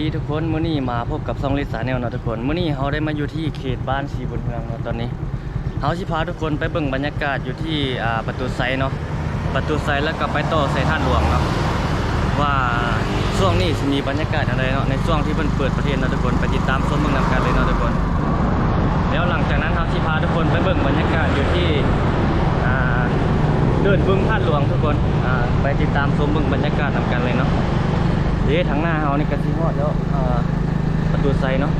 ดีทุกคนมื้อนี้มาพบกับซองลิสาแนวเนาะทุกคนมื้อนี้เฮาได้มาอยู่ที่เขตบ้านสีบุญเฮืองเนาะตอนนี้เฮาสิพาทุกคนไปเบิ่งบรรยากาศอยู่ที่อ่าประตูไซเนาะประตูไซแล้วก็ไปต่อไซท่านหลวงเนาะว่าช่วงนี้สิมีบรรยากาศอะไรเนาะในช่วงที่เพิ่นเปิดประเทศเนาะทุกคนไปติดตามชมเบิ่งนำกันเลยเนาะทุกคน แล้วหลังจากนั้นเฮาสิพาทุกคนไปเบิ่งบรรยากาศอยู่ที่อ่าเดินบึงท่านหลวงทุกคนอ่าไปติดตามชมเบิ่งบรรยากาศนำกันเลยเนาะ ดี๋ยวทางหน้าเฮานี่ก็สิฮอดแล้วประตูไซเนาะ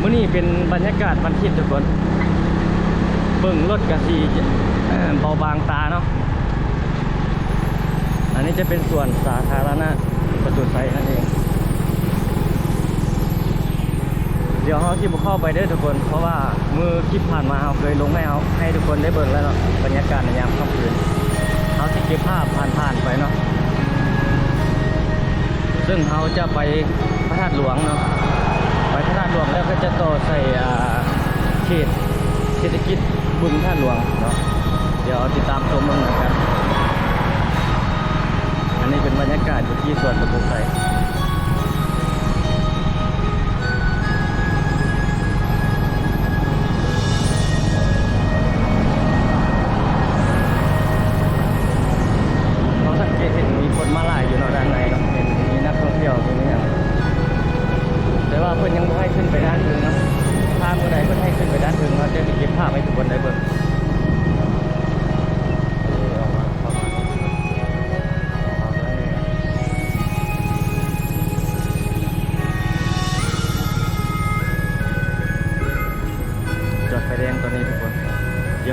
มื้อนี้เป็นบรรยากาศวันอาทิตย์ทุกคนเบิ่งรถก็สิเอ่อเบาบางตาเนาะอันนี้จะเป็นส่วนสาธารณะประตูไซนั่นเองเดี๋ยวเฮาสิบ่เข้าไปเด้ทุกคน เพราะว่ามือคลิปผ่านมาเฮาเคยลงให้เฮาให้ทุกคนได้เบิ่งแล้วเนาะบรรยากาศในยามค่ำคืนเฮาสิเก็บภาพผ่านๆไปเนาะ ซึ่งเขาจะไปพระธาตุหลวงเนาะไปพระธาตุหลวงแล้วก็จะต่อใส่เขตเศรษฐกิจบึงท่าตุหลวงเนาะเดี๋ยวติดตามชมมันนะครับ อันนี้เป็นบรรยากาศอยู่ที่สวนประตูไทย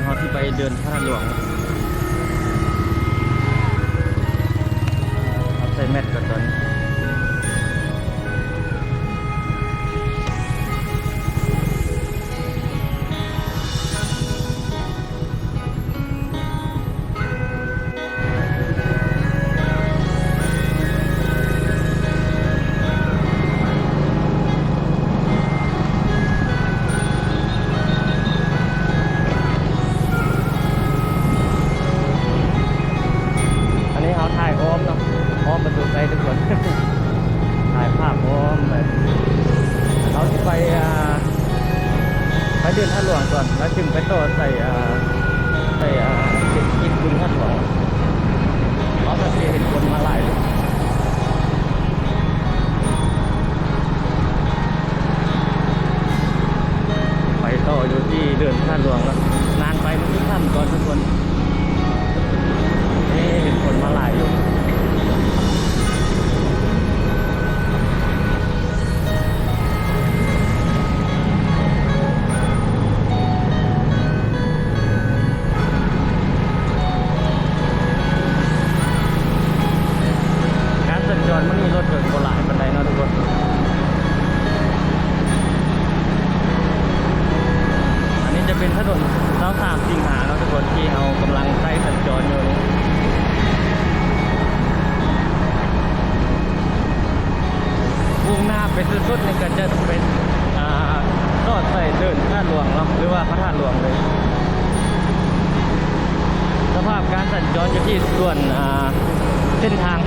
ฮอที่ไปเดินพระธาตุหลวงเอาใส่แมสก่อนตอนนี้ อนแล้วจึงไปต่อใส่อ่าใส่อ่าเศรษฐกิจบึงท่าหลวงเพราะสังเกตเห็นคนมาหลายไปต่ออยู่ที่เดินท่าหลวงแล้วนานไปมันก็ค่ำก่อนทุกคนนี่เห็นคนมาหลายอยู่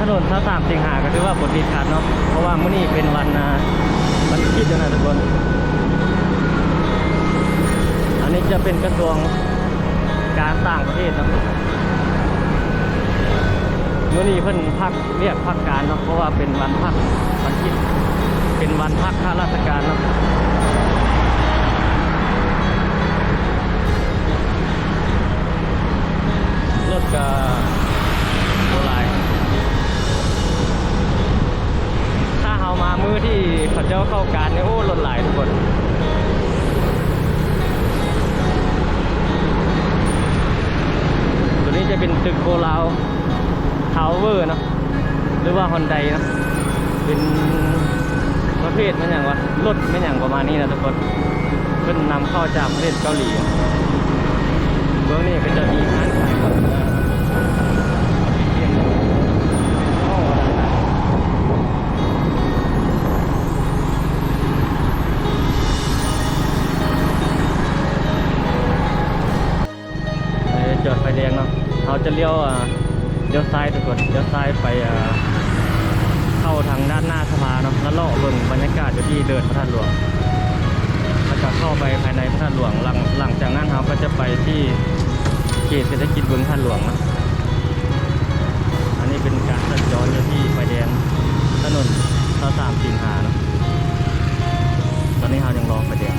นทางถนนเส้าสามสิงหาก็ถือว่าบทติดขัดเนาะเพราะว่ามื้อนี้เป็นวันวันคิดนะทุกคน อันนี้จะเป็นกระทรวงการต่างประเทศเนาะมื้อนี้เพิ่นพักเรียกพักการเนาะเพราะว่าเป็นวันพักวันคิดเป็นวันพักข้าราชการเนาะรถกับ อที่เขาเจ้าเข้าการเนี่ยโอ้รถหลายทุกคนตัวนี้จะเป็นตึกโบราณทาวเวอร์เนาะหรือว่าฮอนไดเนาะเป็นประเภทมันอย่างวะรถไม่อย่างประมาณนี้นะทุกคนเพิ่นนำเข้าจากประเทศเกาหลี หลังหลังจากนั้นเราก็จะไปที่เขตเศรษฐกิจบึงพระธานหลวงนะอันนี้เป็นการสัญจรอยู่ที่ไฟแดงถนนเสาสามสิงหานะตอนนี้เรายังรอไฟแดง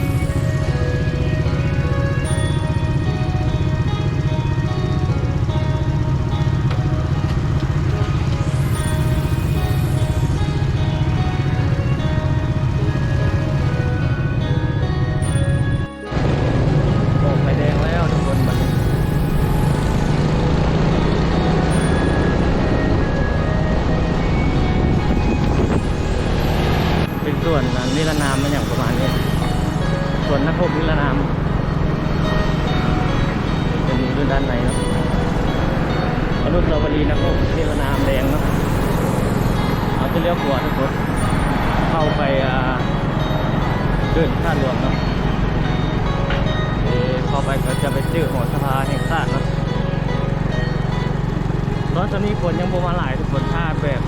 อนุสาวรีย์นักพบนิรนามแดงเนาะเอาจะเลี้ยวขวาทุกคนเข้าไปเดินท่าหลวงเนาะเอเข้าไปก็จะไปจื้อหอสภาแห่งชาติเนาะตอนตอนนี้คนยังบ่มาหลายทุกคนถ้าแบบ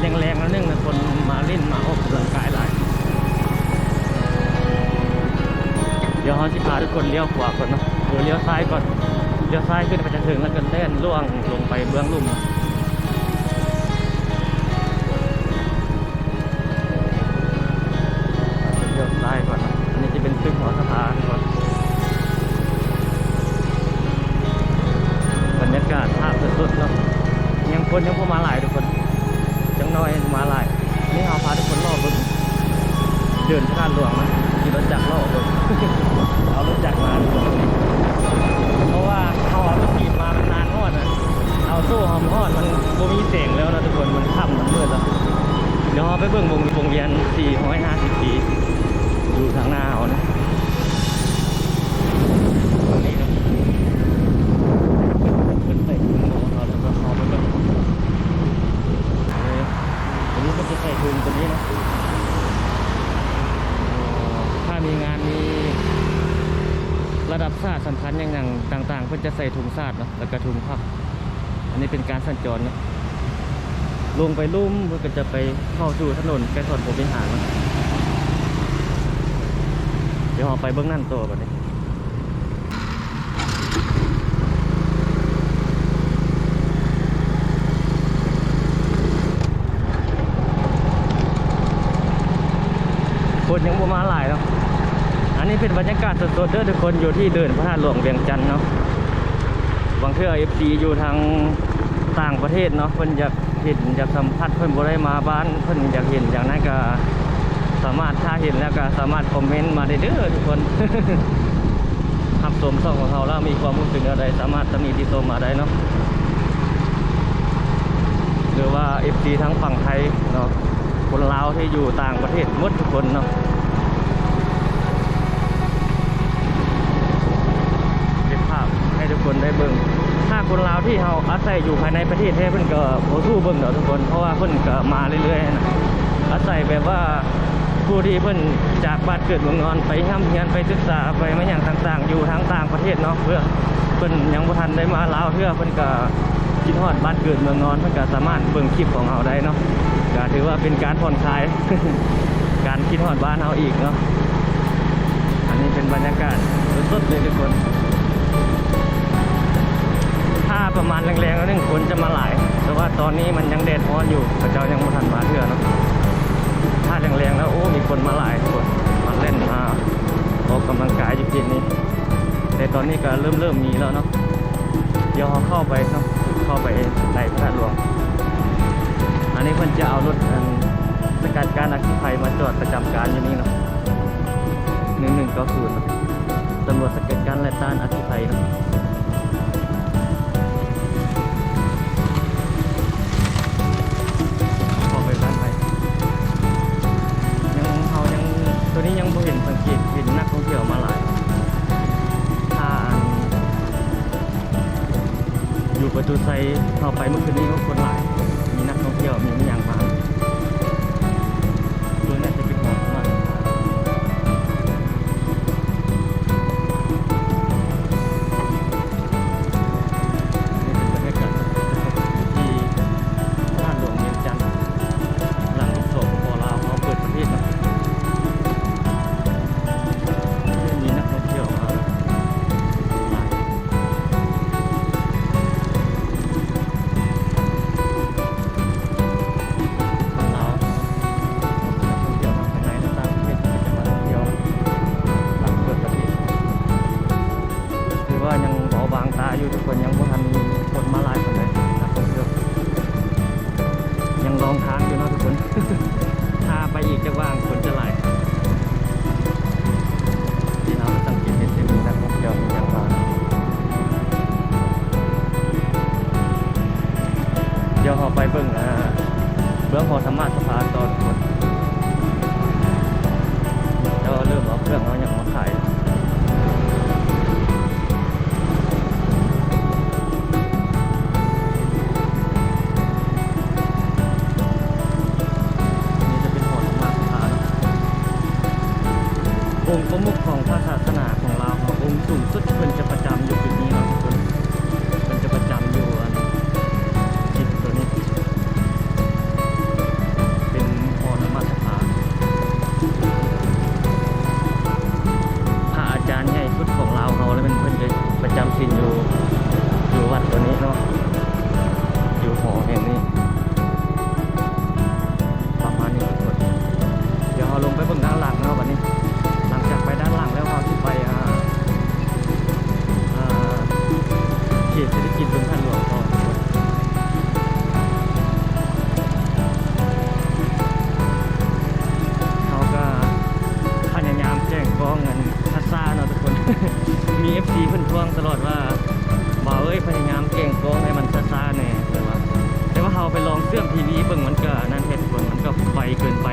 แรงๆแล้วนึงนะคนมาเล่นมาออกกำลังกายหลายเดี๋ยวเขาสิพาทุกคนเลี้ยวขวาก่อนเนาะหรือเลี้ยวซ้ายก่อน เลี้ยวซ้ายขึ้นไปจะถึงแล้วก็เล่นล่วงลงไปเบื้องลุ่มเลี้ยวซ้ายก่อนนะอันนี้จะเป็นตึกหอสภาก่อนบรรยากาศภาพสุดๆเนาะยังคนยังพวมาหลายทุกคนจังน้อยมาหลาย นี่เอาพาทุกคนรอบบิ่งเดินผ่านหลวงนะขี่รถจักรรอบบิ่งเอารถจักรมาาเขาเอารถจีบมามันนานทอดนะเอาโซ่หอมทอดมันบ่มีเสียงแล้วนะทุกคนมันค่ำมันมืดแล้วเดี๋ยวไปเบิ่งวงวงเวียน450ปีอยู่ทางหน้าเอานะนี่เนาะ เป็นใส่ถุงของเราแล้วก็เอาไปแบบเอออันนี้ก็จะใส่ถุงตัวนี้นะอ๋อถ้ามีงานมีระดับศาสตร์สำคัญอย่างอย่างต่างๆเพื่อจะใส่ถุงศาสตร์เนาะแล้วก็ถุงพัก อันนี้เป็นการสัญจรเนาะ ลงไปลุ่มเพื่อก็จะไปเข้าสู่ถนนแกสอนผมวิหารเนาะเดี๋ยวเราไปเบื้องนั่นตัวก่อนเลยคนยังบ่มาหลายเนาะ อันนี้เป็นบรรยากาศสดๆเด้อทุกคนอยู่ที่เดินพระธาตุหลวงเวียงจันทน์เนาะบางเทื่อ FC อยู่ทาง ต่างประเทศเนาะเพิ่นอยากเห็นอยากสัมผัสเพิ่นบ่ได้มาบ้านเพิ่นอยากเห็นอย่างนั้นก็สามารถถ้าเห็นแล้วก็สามารถคอมเมนต์มาได้เด้อทุกคนทับชมช่องของเราแล้วมีความรู้สึกอะไรสามารถตำหนิติชมมาได้เนาะหรือว่า FC ทั้งฝั่งไทยเนาะคนลาวที่อยู่ต่างประเทศหมดทุกคนเนาะ คนลาวที่เขาอาศัยอยู่ภายในประเทศแท้เพิ่นก็บ่สู้เบิ่งเนาะทุกคน เพราะว่าเพิ่นก็มาเรื่อยๆนะอาศัยแบบว่าผู้ที่เพิ่นจากบ้านเกิดเมืองนอนไปห้ำเรียนไปศึกษาไปมาอย่างต่างๆ อยู่ทางต่างประเทศเนาะเพื่อเพิ่นยังบ่ทันได้มาลาวเพื่อเพิ่นก็คิดฮอดบ้านเกิดเมืองนอนเพิ่นก็สามารถเบิ่งคลิปของเราได้เนาะก็ถือว่าเป็นการผ่อนคลาย การคิดหอดบ้านเราอีกเนาะอันนี้เป็นบรรยากาศสดๆเลยทุกคนาประมาณแรงๆแล้วนึ่งคนจะมาหลาย แต่ว่าตอนนี้มันยังแดดร้อนอยู่พระเจ้ายังไม่ทันมาเถื่อนะถ้าแรงๆแล้วโอ้มีคนมาหลายคนมาเล่นมาออกกำลังกายอยู่ที่นี้แต่ตอนนี้ก็เริ่มเริ่มมีแล้วเนาะเดี๋ยวเราเข้าไปเนาะเข้าไปในพระธาตุหลวง อันนี้เพิ่นจะเอารถสกัดการอัคคีภัยมาจอดประจำการอยู่นี่เนาะหนึ่งหนึ่งก็คือตำรวจสกัดการและต้านอัคคีภัยเนาะ อยู่ประตูไซเข้าไปเมื่อคืนนี้ก็คนหลาย มีนักท่องเที่ยวมีมี เบื้อพอธรรมะสภาตอนคนแล้วเริ่มเอาเครื่องเอาอย่างมาขาย ทีวีเบิ่งมันก็นั่นเหตุเบิ่งมันก็ไวเกินไป